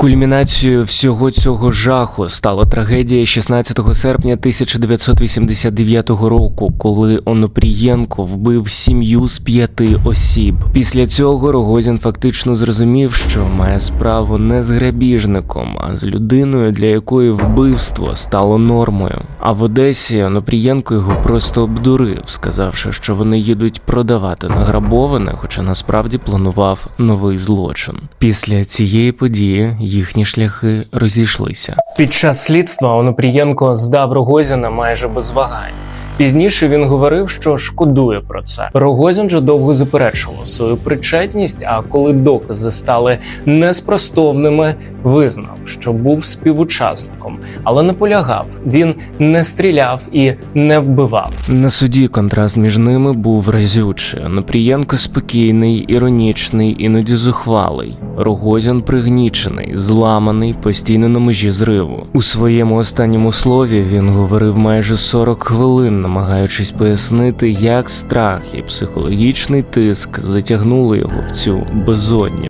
Кульмінацією всього цього жаху стала трагедія 16 серпня 1989 року, коли Онопрієнко вбив сім'ю з п'яти осіб. Після цього Рогозін фактично зрозумів, що має справу не з грабіжником, а з людиною, для якої вбивство стало нормою. А в Одесі Онопрієнко його просто обдурив, сказавши, що вони їдуть продавати награбоване, хоча насправді планував новий злочин. Після цієї події їхні шляхи розійшлися. Під час слідства Онопрієнко здав Рогозіна майже без вагань. Пізніше він говорив, що шкодує про це. Рогозін же довго заперечував свою причетність. А коли докази стали неспростовними, визнав, що був співучасником, але не полягав. Він не стріляв і не вбивав. На суді контраст між ними був разючий. Онопрієнко спокійний, іронічний, іноді зухвалий. Рогозін пригнічений, зламаний, постійно на межі зриву. У своєму останньому слові він говорив майже 40 хвилин, намагаючись пояснити, як страх і психологічний тиск затягнули його в цю безодню.